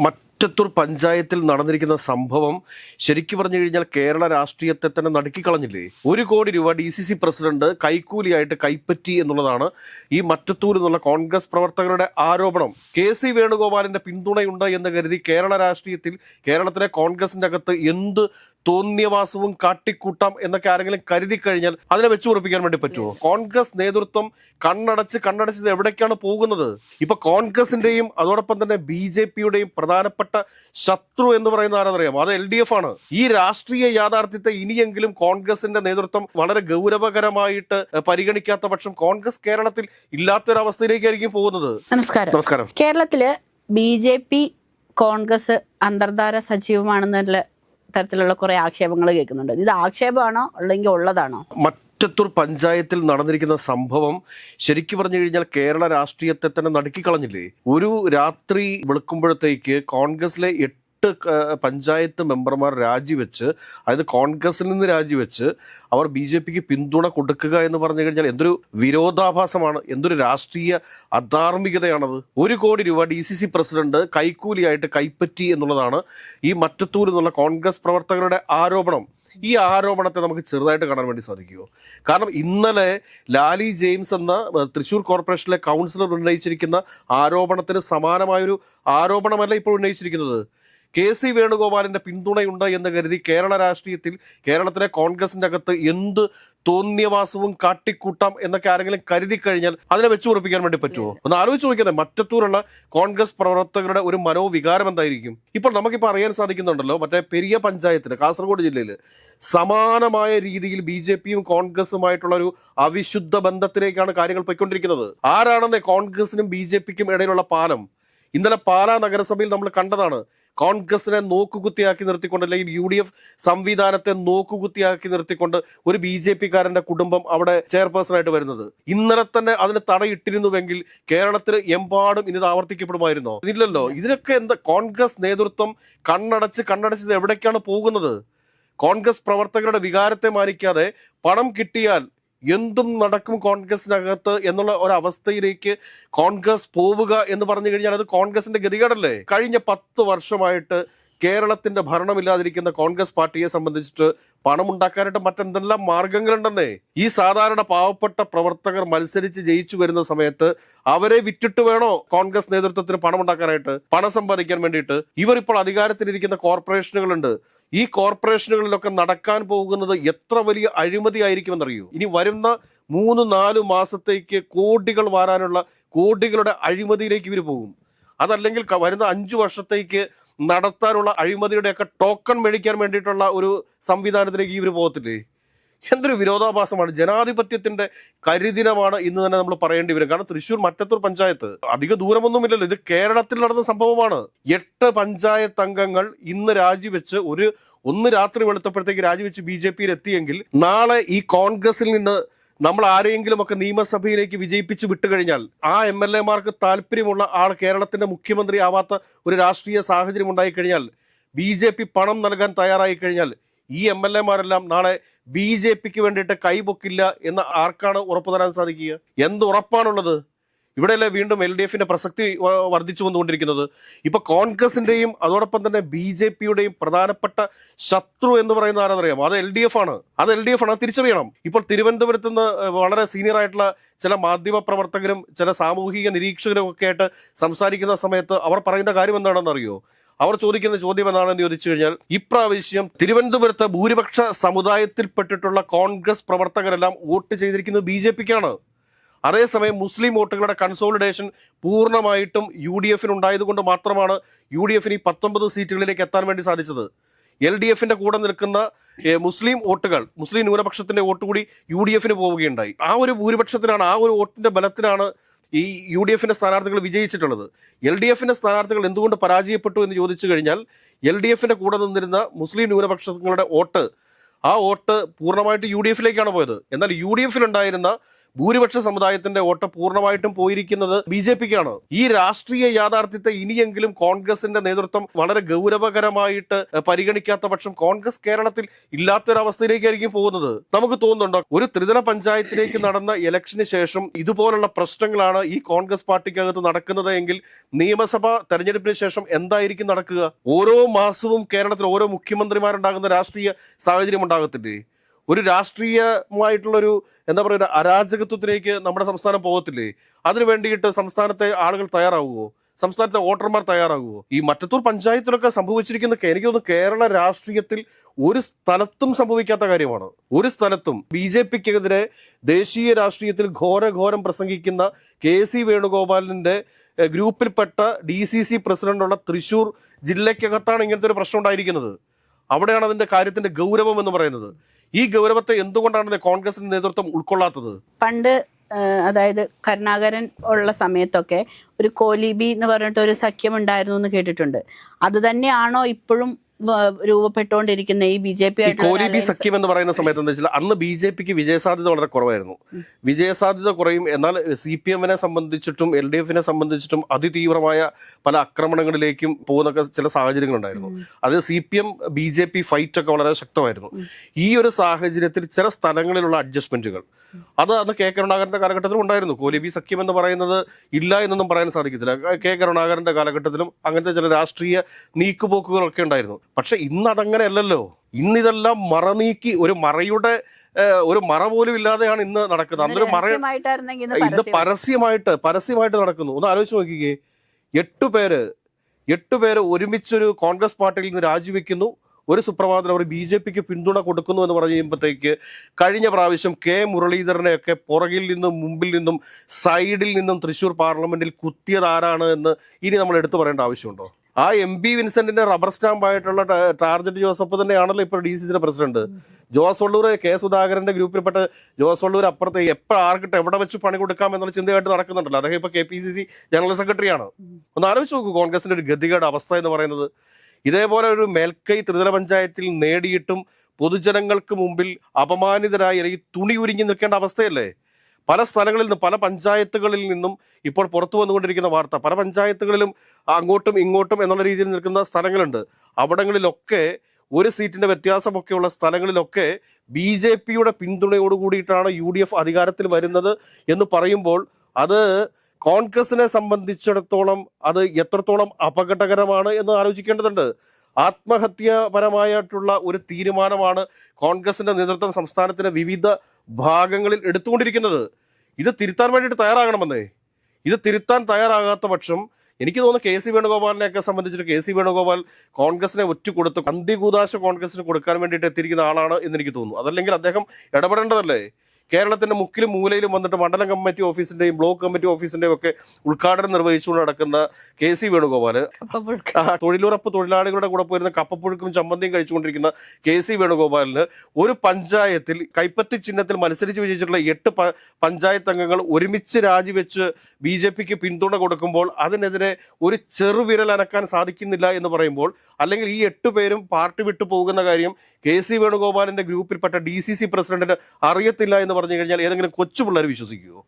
மற்ற മറ്റത്തൂർ പഞ്ചായത്തിൽ നടന്നിരിക്കുന്ന സംഭവം ശരിക്കു പറഞ്ഞു കഴിഞ്ഞാൽ കേരള രാഷ്ട്രീയത്തെ തന്നെ നടുക്കിക്കളഞ്ഞില്ലേ? ഒരു കോടി രൂപ ഡി സി സി പ്രസിഡന്റ് കൈക്കൂലിയായിട്ട് കൈപ്പറ്റി എന്നുള്ളതാണ് ഈ മറ്റത്തൂർ എന്നുള്ള കോൺഗ്രസ് പ്രവർത്തകരുടെ ആരോപണം. കെ സി വേണുഗോപാലിന്റെ പിന്തുണയുണ്ട് എന്ന് കരുതി കേരള രാഷ്ട്രീയത്തിൽ കേരളത്തിലെ കോൺഗ്രസിന്റെ അകത്ത് എന്ത് തോന്നിയവാസവും കാട്ടിക്കൂട്ടാം എന്നൊക്കെ ആരെങ്കിലും കരുതി കഴിഞ്ഞാൽ അതിനെ വെച്ചു ഉറപ്പിക്കാൻ വേണ്ടി പറ്റുമോ കോൺഗ്രസ് നേതൃത്വം കണ്ണടച്ച് കണ്ണടച്ചത് എവിടേക്കാണ് പോകുന്നത്? ഇപ്പൊ കോൺഗ്രസിന്റെയും അതോടൊപ്പം തന്നെ ബി ജെ പിയുടെയും പ്രധാനപ്പെട്ട ശത്രു എന്ന് പറയുന്ന ആരെന്നറിയാമോ? അത് എൽ ഡി എഫ് ആണ്. ഈ രാഷ്ട്രീയ യാഥാർത്ഥ്യത്തെ ഇനിയെങ്കിലും കോൺഗ്രസിന്റെ നേതൃത്വം വളരെ ഗൗരവകരമായിട്ട് പരിഗണിക്കാത്ത പക്ഷം കോൺഗ്രസ് കേരളത്തിൽ ഇല്ലാത്തൊരവസ്ഥയിലേക്കായിരിക്കും പോകുന്നത്. നമസ്കാരം. നമസ്കാരം. കേരളത്തിൽ ബി ജെ പി കോൺഗ്രസ് അന്തർധാര സജീവമാണെന്നുള്ള തരത്തിലുള്ള കുറെ ആക്ഷേപങ്ങൾ കേൾക്കുന്നുണ്ട്. ഇത് ആക്ഷേപമാണോ അല്ലെങ്കിൽ ഉള്ളതാണോ? മറ്റത്തൂർ പഞ്ചായത്തിൽ നടന്നിരിക്കുന്ന സംഭവം ശരിക്കു പറഞ്ഞു കഴിഞ്ഞാൽ കേരള രാഷ്ട്രീയത്തെ തന്നെ നടുക്കിക്കളഞ്ഞില്ലേ ഒരു രാത്രി വെളുക്കുമ്പോഴത്തേക്ക് കോൺഗ്രസിലെ എട്ട് പഞ്ചായത്ത് മെമ്പർമാർ രാജിവെച്ച് അതായത് കോൺഗ്രസിൽ നിന്ന് രാജിവെച്ച് അവർ ബി ജെ പിക്ക് പിന്തുണ കൊടുക്കുക എന്ന് പറഞ്ഞു കഴിഞ്ഞാൽ എന്തൊരു വിരോധാഭാസമാണ് എന്തൊരു രാഷ്ട്രീയ അധാർമികതയാണത്. ഒരു കോടി രൂപ ഡി സി സി പ്രസിഡന്റ് കൈക്കൂലിയായിട്ട് കൈപ്പറ്റി എന്നുള്ളതാണ് ഈ മറ്റത്തൂർ എന്നുള്ള കോൺഗ്രസ് പ്രവർത്തകരുടെ ആരോപണം. ഈ ആരോപണത്തെ നമുക്ക് ചെറുതായിട്ട് കാണാൻ വേണ്ടി സാധിക്കുമോ കാരണം ഇന്നലെ ലാലി ജെയിംസ് എന്ന തൃശൂർ കോർപ്പറേഷനിലെ കൗൺസിലർ ഉന്നയിച്ചിരിക്കുന്ന ആരോപണത്തിന് സമാനമായൊരു ആരോപണമല്ല ഇപ്പോൾ ഉന്നയിച്ചിരിക്കുന്നത്. കെ സി വേണുഗോപാലിന്റെ പിന്തുണയുണ്ട് എന്ന് കരുതി കേരള രാഷ്ട്രീയത്തിൽ കേരളത്തിലെ കോൺഗ്രസിന്റെ അകത്ത് എന്ത് തോന്നിയവാസവും കാട്ടിക്കൂട്ടാം എന്നൊക്കെ ആരെങ്കിലും കരുതി കഴിഞ്ഞാൽ അതിനെ വെച്ചു ഉറപ്പിക്കാൻ വേണ്ടി പറ്റുമോ ഒന്ന് ആലോചിച്ച് നോക്കിയാൽ മറ്റത്തൂരുള്ള കോൺഗ്രസ് പ്രവർത്തകരുടെ ഒരു മനോവികാരം എന്തായിരിക്കും? ഇപ്പോൾ നമുക്കിപ്പോൾ അറിയാൻ സാധിക്കുന്നുണ്ടല്ലോ മറ്റേ പെരിയ പഞ്ചായത്തിന് കാസർഗോഡ് ജില്ലയിൽ സമാനമായ രീതിയിൽ ബി ജെ പിയും കോൺഗ്രസുമായിട്ടുള്ള ഒരു അവിശുദ്ധ ബന്ധത്തിലേക്കാണ് കാര്യങ്ങൾ പോയിക്കൊണ്ടിരിക്കുന്നത്. ആരാണെന്ന് കോൺഗ്രസിനും ബി ജെ പിക്കും ഇടയിലുള്ള പാലം? ഇന്നലെ പാലാ നഗരസഭയിൽ നമ്മൾ കണ്ടതാണ് കോൺഗ്രസിനെ നോക്കുകുത്തിയാക്കി നിർത്തിക്കൊണ്ട് അല്ലെങ്കിൽ യു ഡി എഫ് സംവിധാനത്തെ നോക്കുകുത്തിയാക്കി നിർത്തിക്കൊണ്ട് ഒരു ബി ജെ പിക്കാരന്റെ കുടുംബം അവിടെ ചെയർപേഴ്സൺ ആയിട്ട് വരുന്നത്. ഇന്നലെ തന്നെ അതിന് തടയിട്ടിരുന്നുവെങ്കിൽ കേരളത്തിൽ എമ്പാടും ഇനി ആവർത്തിക്കപ്പെടുമായിരുന്നോ? ഇല്ലല്ലോ. ഇതിനൊക്കെ എന്താ കോൺഗ്രസ് നേതൃത്വം കണ്ണടച്ച് കണ്ണടച്ചത് എവിടേക്കാണ് പോകുന്നത്? കോൺഗ്രസ് പ്രവർത്തകരുടെ വികാരത്തെ മാനിക്കാതെ പണം കിട്ടിയാൽ എന്തും നടക്കും കോൺഗ്രസിനകത്ത് എന്നുള്ള ഒരവസ്ഥയിലേക്ക് കോൺഗ്രസ് പോവുക എന്ന് പറഞ്ഞു കഴിഞ്ഞാൽ അത് കോൺഗ്രസിന്റെ ഗതികേടല്ലേ? കഴിഞ്ഞ പത്ത് വർഷമായിട്ട് കേരളത്തിന്റെ ഭരണമില്ലാതിരിക്കുന്ന കോൺഗ്രസ് പാർട്ടിയെ സംബന്ധിച്ചിട്ട് പണമുണ്ടാക്കാനായിട്ട് മറ്റെന്തെല്ലാം മാർഗങ്ങളുണ്ടെന്നേ? ഈ സാധാരണ പാവപ്പെട്ട പ്രവർത്തകർ മത്സരിച്ച് ജയിച്ചു വരുന്ന സമയത്ത് അവരെ വിറ്റിട്ട് വേണോ കോൺഗ്രസ് നേതൃത്വത്തിന് പണമുണ്ടാക്കാനായിട്ട്? പണം സമ്പാദിക്കാൻ വേണ്ടിയിട്ട്. ഇവർ ഇപ്പോൾ അധികാരത്തിലിരിക്കുന്ന കോർപ്പറേഷനുകളുണ്ട്. ഈ കോർപ്പറേഷനുകളിലൊക്കെ നടക്കാൻ പോകുന്നത് എത്ര വലിയ അഴിമതി ആയിരിക്കുമെന്നറിയൂ ഇനി വരുന്ന മൂന്ന് നാല് മാസത്തേക്ക് കോടികൾ വാരാനുള്ള കോടികളുടെ അഴിമതിയിലേക്ക് ഇവർ പോകും. അതല്ലെങ്കിൽ വരുന്ന അഞ്ചു വർഷത്തേക്ക് നടത്താനുള്ള അഴിമതിയുടെയൊക്കെ ടോക്കൺ മേടിക്കാൻ വേണ്ടിയിട്ടുള്ള ഒരു സംവിധാനത്തിലേക്ക് ഇവർ പോകത്തില്ലേ? എന്തൊരു വിരോധാഭാസമാണ്. ജനാധിപത്യത്തിന്റെ കരിദിനമാണ് ഇന്ന് തന്നെ നമ്മൾ പറയേണ്ടി വരും. കാരണം തൃശ്ശൂർ മറ്റത്തൂർ പഞ്ചായത്ത് അധിക ദൂരമൊന്നുമില്ലല്ലോ. ഇത് കേരളത്തിൽ നടന്ന സംഭവമാണ്. എട്ട് പഞ്ചായത്ത് അംഗങ്ങൾ ഇന്ന് രാജിവെച്ച് ഒരു ഒന്ന് രാത്രി വെളുത്തപ്പോഴത്തേക്ക് രാജിവെച്ച് ബി ജെ പിയിൽ എത്തിയെങ്കിൽ നാളെ ഈ കോൺഗ്രസിൽ നിന്ന് നമ്മൾ ആരെയെങ്കിലുമൊക്കെ നിയമസഭയിലേക്ക് വിജയിപ്പിച്ച് വിട്ടുകഴിഞ്ഞാൽ ആ എം എൽ എമാർക്ക് താല്പര്യമുള്ള ആൾ കേരളത്തിന്റെ മുഖ്യമന്ത്രി ആവാത്ത ഒരു രാഷ്ട്രീയ സാഹചര്യം ഉണ്ടായി കഴിഞ്ഞാൽ ബി ജെ പി പണം നൽകാൻ തയ്യാറായി കഴിഞ്ഞാൽ ഈ എം എൽ എമാരെല്ലാം നാളെ ബി ജെ പിക്ക് വേണ്ടിയിട്ട് കൈപൊക്കില്ല എന്ന് ആർക്കാണ് ഉറപ്പു തരാൻ സാധിക്കുക? എന്ത് ഉറപ്പാണുള്ളത് ഇവിടെയല്ലേ വീണ്ടും എൽ ഡി എഫിന്റെ പ്രസക്തി വർദ്ധിച്ചു വന്നുകൊണ്ടിരിക്കുന്നത്. ഇപ്പൊ കോൺഗ്രസിന്റെയും അതോടൊപ്പം തന്നെ ബി ജെ പിയുടെയും പ്രധാനപ്പെട്ട ശത്രു എന്ന് പറയുന്ന ആരെന്നറിയാം അത് എൽ ഡി എഫ് ആണ് അത് എൽ ഡി എഫ് ആണ് തിരിച്ചറിയണം. ഇപ്പോൾ തിരുവനന്തപുരത്ത് നിന്ന് വളരെ സീനിയർ ആയിട്ടുള്ള ചില മാധ്യമ പ്രവർത്തകരും ചില സാമൂഹിക നിരീക്ഷകരും ഒക്കെ ആയിട്ട് സംസാരിക്കുന്ന സമയത്ത് അവർ പറയുന്ന കാര്യം എന്താണെന്ന് അറിയോ? അവർ ചോദിക്കുന്ന ചോദ്യം എന്താണെന്ന് ചോദിച്ചു കഴിഞ്ഞാൽ ഇപ്രാവശ്യം തിരുവനന്തപുരത്ത് ഭൂരിപക്ഷ സമുദായത്തിൽപ്പെട്ടിട്ടുള്ള കോൺഗ്രസ് പ്രവർത്തകരെല്ലാം വോട്ട് ചെയ്തിരിക്കുന്നത് ബി ജെ പിക്കാണ്. അതേസമയം മുസ്ലിം വോട്ടുകളുടെ കൺസോളിഡേഷൻ പൂർണമായിട്ടും യു ഡി എഫിന് ഉണ്ടായതുകൊണ്ട് മാത്രമാണ് യു ഡി എഫിന് ഈ പത്തൊമ്പത് സീറ്റുകളിലേക്ക് എത്താൻ വേണ്ടി സാധിച്ചത്. എൽ ഡി എഫിന്റെ കൂടെ നിൽക്കുന്ന മുസ്ലിം വോട്ടുകൾ മുസ്ലിം ന്യൂനപക്ഷത്തിന്റെ വോട്ട് കൂടി യു ഡി എഫിന് പോവുകയുണ്ടായി. ആ ഒരു ഭൂരിപക്ഷത്തിലാണ് ആ ഒരു വോട്ടിന്റെ ബലത്തിലാണ് ഈ യു ഡി എഫിന്റെ സ്ഥാനാർത്ഥികൾ വിജയിച്ചിട്ടുള്ളത്. എൽ ഡി എഫിന്റെ സ്ഥാനാർത്ഥികൾ എന്തുകൊണ്ട് പരാജയപ്പെട്ടു എന്ന് ചോദിച്ചു കഴിഞ്ഞാൽ എൽ ഡി എഫിന്റെ കൂടെ നിന്നിരുന്ന മുസ്ലിം ന്യൂനപക്ഷങ്ങളുടെ വോട്ട് ആ വോട്ട് പൂർണമായിട്ട് യു ഡി എഫിലേക്കാണ് പോയത്. എന്നാൽ യു ഡി എഫിൽ ഉണ്ടായിരുന്ന ഭൂരിപക്ഷ സമുദായത്തിന്റെ വോട്ട് പൂർണമായിട്ടും പോയിരിക്കുന്നത് ബി ജെ പിക്കാണ്. ഈ രാഷ്ട്രീയ യാഥാർത്ഥ്യത്തെ ഇനിയെങ്കിലും കോൺഗ്രസിന്റെ നേതൃത്വം വളരെ ഗൗരവകരമായിട്ട് പരിഗണിക്കാത്ത പക്ഷം കോൺഗ്രസ് കേരളത്തിൽ ഇല്ലാത്തൊരവസ്ഥയിലേക്കായിരിക്കും പോകുന്നത്. നമുക്ക് തോന്നുന്നുണ്ടോ? ഒരു ത്രിതല പഞ്ചായത്തിലേക്ക് നടന്ന ഇലക്ഷന് ശേഷം ഇതുപോലുള്ള പ്രശ്നങ്ങളാണ് ഈ കോൺഗ്രസ് പാർട്ടിക്കകത്ത് നടക്കുന്നത് എങ്കിൽ നിയമസഭാ തെരഞ്ഞെടുപ്പിന് ശേഷം എന്തായിരിക്കും നടക്കുക? ഓരോ മാസവും കേരളത്തിൽ ഓരോ മുഖ്യമന്ത്രിമാരുണ്ടാകുന്ന രാഷ്ട്രീയ സാഹചര്യം ഉണ്ടാകത്തില്ലേ? ഒരു രാഷ്ട്രീയമായിട്ടുള്ളൊരു എന്താ പറയുക അരാജകത്വത്തിലേക്ക് നമ്മുടെ സംസ്ഥാനം പോകത്തില്ലേ? അതിനു വേണ്ടിയിട്ട് സംസ്ഥാനത്തെ ആളുകൾ തയ്യാറാവുമോ സംസ്ഥാനത്തെ വോട്ടർമാർ തയ്യാറാകുമോ ഈ മറ്റത്തൂർ പഞ്ചായത്തിലൊക്കെ സംഭവിച്ചിരിക്കുന്ന എനിക്ക് തോന്നുന്നു കേരള രാഷ്ട്രീയത്തിൽ ഒരു സ്ഥലത്തും സംഭവിക്കാത്ത കാര്യമാണ്. ഒരു സ്ഥലത്തും ബി ജെ പിക്കെതിരെ ദേശീയ രാഷ്ട്രീയത്തിൽ ഘോരഘോരം പ്രസംഗിക്കുന്ന കെ സി വേണുഗോപാലിന്റെ ഗ്രൂപ്പിൽപ്പെട്ട ഡി സി സി പ്രസിഡന്റുള്ള തൃശൂർ ജില്ലയ്ക്കകത്താണ് ഇങ്ങനത്തെ ഒരു പ്രശ്നം ഉണ്ടായിരിക്കുന്നത്. അവിടെയാണ് അതിന്റെ കാര്യത്തിന്റെ ഗൗരവം എന്ന് പറയുന്നത്. ഈ ഗൗരവത്തെ എന്തുകൊണ്ടാണ് കോൺഗ്രസിന്റെ നേതൃത്വം ഉൾക്കൊള്ളാത്തത്? പണ്ട് അതായത് കരുണാകരൻ ഉള്ള സമയത്തൊക്കെ ഒരു കോലിബി എന്ന് പറഞ്ഞിട്ട് ഒരു സഖ്യം ഉണ്ടായിരുന്നു എന്ന് കേട്ടിട്ടുണ്ട്. അത് തന്നെയാണോ ഇപ്പോഴും രൂപപ്പെട്ടുകൊണ്ടിരിക്കുന്ന ഈ ബി ജെ പി ഈ കോലി സഖ്യം എന്ന് പറയുന്ന സമയത്ത് എന്താ വെച്ചാൽ അന്ന് ബി ജെ പിക്ക് വിജയസാധ്യത വളരെ കുറവായിരുന്നു. വിജയസാധ്യത കുറയും. എന്നാൽ സി പി എമ്മിനെ സംബന്ധിച്ചിട്ടും എൽ ഡി എഫിനെ സംബന്ധിച്ചിട്ടും അതിതീവ്രമായ പല ആക്രമണങ്ങളിലേക്കും പോകുന്നൊക്കെ ചില സാഹചര്യങ്ങളുണ്ടായിരുന്നു. അത് C P M B J P fight ഒക്കെ വളരെ ശക്തമായിരുന്നു. ഈ ഒരു സാഹചര്യത്തിൽ ചില സ്ഥലങ്ങളിലുള്ള അഡ്ജസ്റ്റ്മെന്റുകൾ അത് അന്ന് കെ കരുണാകരന്റെ കാലഘട്ടത്തിലും ഉണ്ടായിരുന്നു. കോലിബി സഖ്യം എന്ന് പറയുന്നത് ഇല്ല എന്നൊന്നും പറയാൻ സാധിക്കത്തില്ല. കെ കരുണാകരന്റെ കാലഘട്ടത്തിലും അങ്ങനത്തെ ചില രാഷ്ട്രീയ നീക്കുപോക്കുകളൊക്കെ ഉണ്ടായിരുന്നു. പക്ഷെ ഇന്ന് അതങ്ങനെ അല്ലല്ലോ ഇന്നിതെല്ലാം മറനീക്കി ഒരു മറയുടെ ഒരു മറ പോലും ഇല്ലാതെയാണ് ഇന്ന് നടക്കുന്നത്. അന്നൊരു മറ ഇത് ഇന്ന് ഇന്ന് പരസ്യമായിട്ട് പരസ്യമായിട്ട് നടക്കുന്നു. ഒന്ന് ആലോചിച്ച് നോക്കിക്കേ. എട്ട് പേര് എട്ടു പേര് ഒരുമിച്ചൊരു കോൺഗ്രസ് പാർട്ടിയിൽ നിന്ന് രാജിവെക്കുന്നു. ഒരു സുപ്രഭാതത്തിൽ അവർ ബി ജെ പിക്ക് പിന്തുണ കൊടുക്കുന്നു എന്ന് പറഞ്ഞു കഴിയുമ്പോഴത്തേക്ക് കഴിഞ്ഞ പ്രാവശ്യം കെ മുരളീധരനെയൊക്കെ പുറകിൽ നിന്നും മുമ്പിൽ നിന്നും സൈഡിൽ നിന്നും തൃശ്ശൂർ പാർലമെന്റിൽ കുത്തിയതാരാണ് എന്ന് ഇനി നമ്മൾ എടുത്തു പറയേണ്ട ആവശ്യമുണ്ടോ? ആ എം പി വിൻസെന്റിന്റെ റബ്ബർ സ്റ്റാമ്പ് ആയിട്ടുള്ള ടാർജറ്റ് ജോസഫ് തന്നെയാണല്ലോ ഇപ്പോൾ ഡി സി സിയുടെ പ്രസിഡന്റ്. ജോസ് വള്ളൂർ കെ സുധാകരന്റെ ഗ്രൂപ്പിൽപ്പെട്ട ജോസ് വള്ളൂർ അപ്പുറത്ത് എപ്പോൾ ആർക്കിട്ട് എവിടെ വെച്ച് പണി കൊടുക്കാം എന്നുള്ള ചിന്തയായിട്ട് നടക്കുന്നുണ്ടല്ലോ. അദ്ദേഹം ഇപ്പൊ K P C C general സെക്രട്ടറിയാണ്. ഒന്ന് ആലോചിച്ച് നോക്കൂ കോൺഗ്രസിന്റെ ഒരു ഗതികേട് അവസ്ഥ എന്ന് പറയുന്നത് ഇതേപോലെ ഒരു മേൽക്കൈ ത്രിതല പഞ്ചായത്തിൽ നേടിയിട്ടും പൊതുജനങ്ങൾക്ക് മുമ്പിൽ അപമാനിതരായി അല്ലെങ്കിൽ തുണി ഉരിഞ്ഞു നിൽക്കേണ്ട അവസ്ഥയല്ലേ? പല സ്ഥലങ്ങളിൽ നിന്നും പല പഞ്ചായത്തുകളിൽ നിന്നും ഇപ്പോൾ പുറത്തു വന്നുകൊണ്ടിരിക്കുന്ന വാർത്ത. പല പഞ്ചായത്തുകളിലും അങ്ങോട്ടും ഇങ്ങോട്ടും എന്നുള്ള രീതിയിൽ നിൽക്കുന്ന സ്ഥലങ്ങളുണ്ട്. അവിടങ്ങളിലൊക്കെ ഒരു സീറ്റിന്റെ വ്യത്യാസമൊക്കെയുള്ള സ്ഥലങ്ങളിലൊക്കെ ബി ജെ പിയുടെ പിന്തുണയോട് കൂടിയിട്ടാണ് യു ഡി എഫ് അധികാരത്തിൽ വരുന്നത് എന്ന് പറയുമ്പോൾ അത് കോൺഗ്രസിനെ സംബന്ധിച്ചിടത്തോളം അത് എത്രത്തോളം അപകടകരമാണ് എന്ന് ആലോചിക്കേണ്ടതുണ്ട്. ആത്മഹത്യാപരമായിട്ടുള്ള ഒരു തീരുമാനമാണ് കോൺഗ്രസിന്റെ നേതൃത്വം സംസ്ഥാനത്തിന്റെ വിവിധ ഭാഗങ്ങളിൽ എടുത്തുകൊണ്ടിരിക്കുന്നത്. ഇത് തിരുത്താൻ വേണ്ടിയിട്ട് തയ്യാറാകണമെന്നേ. ഇത് തിരുത്താൻ തയ്യാറാകാത്ത പക്ഷം എനിക്ക് തോന്നുന്നു കെ സി വേണുഗോപാലിനെയൊക്കെ സംബന്ധിച്ചിട്ട് കെ സി വേണുഗോപാൽ കോൺഗ്രസിനെ ഒറ്റ കൊടുത്ത് അന്തികൂതാശ കോൺഗ്രസിന് കൊടുക്കാൻ വേണ്ടിയിട്ട് എത്തിയിരിക്കുന്ന ആളാണ് എന്ന് എനിക്ക് തോന്നുന്നു. അതല്ലെങ്കിൽ അദ്ദേഹം ഇടപെടേണ്ടതല്ലേ? കേരളത്തിന്റെ മുക്കിലും മൂലയിലും വന്നിട്ട് മണ്ഡലം കമ്മിറ്റി ഓഫീസിന്റെയും ബ്ലോക്ക് കമ്മിറ്റി ഓഫീസിന്റെയും ഒക്കെ ഉദ്ഘാടനം നിർവഹിച്ചുകൊണ്ട് നടക്കുന്ന കെ സി വേണുഗോപാൽ. തൊഴിലുറപ്പ് തൊഴിലാളികളുടെ കൂടെ പോയിരുന്ന കപ്പപ്പുഴുക്കും ചമ്മന്തിയും കഴിച്ചുകൊണ്ടിരിക്കുന്ന കെ സി വേണുഗോപാലിന് ഒരു പഞ്ചായത്തിൽ കൈപ്പത്തി ചിഹ്നത്തിൽ മത്സരിച്ച് വിജയിച്ചിട്ടുള്ള എട്ട് പഞ്ചായത്ത് അംഗങ്ങൾ ഒരുമിച്ച് രാജിവെച്ച് ബി ജെ പിക്ക് പിന്തുണ കൊടുക്കുമ്പോൾ അതിനെതിരെ ഒരു ചെറുവിരൽ അനക്കാൻ സാധിക്കുന്നില്ല എന്ന് പറയുമ്പോൾ അല്ലെങ്കിൽ ഈ എട്ട് പേരും പാർട്ടി വിട്ടു പോകുന്ന കാര്യം കെ സി വേണുഗോപാലിന്റെ ഗ്രൂപ്പിൽപ്പെട്ട ഡി സി സി പ്രസിഡന്റിന് അറിയത്തില്ല എന്ന് പറഞ്ഞു കഴിഞ്ഞാൽ ഏതെങ്കിലും കൊച്ചു പിള്ളേർ വിശ്വസിക്കുമോ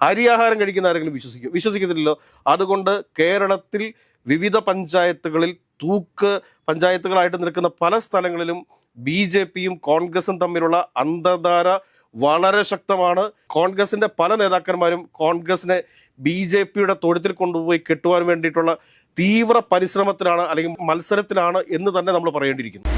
അരിയാഹാരം കഴിക്കുന്ന ആരെങ്കിലും വിശ്വസിക്കും വിശ്വസിക്കത്തില്ലല്ലോ. അതുകൊണ്ട് കേരളത്തിൽ വിവിധ പഞ്ചായത്തുകളിൽ തൂക്ക് പഞ്ചായത്തുകളായിട്ട് നിൽക്കുന്ന പല സ്ഥലങ്ങളിലും ബി ജെ പിയും കോൺഗ്രസും തമ്മിലുള്ള അന്തർധാര വളരെ ശക്തമാണ്. കോൺഗ്രസിന്റെ പല നേതാക്കന്മാരും കോൺഗ്രസിനെ ബി ജെ പിയുടെ തൊഴുത്തിൽ കൊണ്ടുപോയി കെട്ടുവാൻ വേണ്ടിയിട്ടുള്ള തീവ്ര പരിശ്രമത്തിലാണ് അല്ലെങ്കിൽ മത്സരത്തിലാണ് എന്ന് തന്നെ നമ്മൾ പറയേണ്ടിയിരിക്കുന്നു.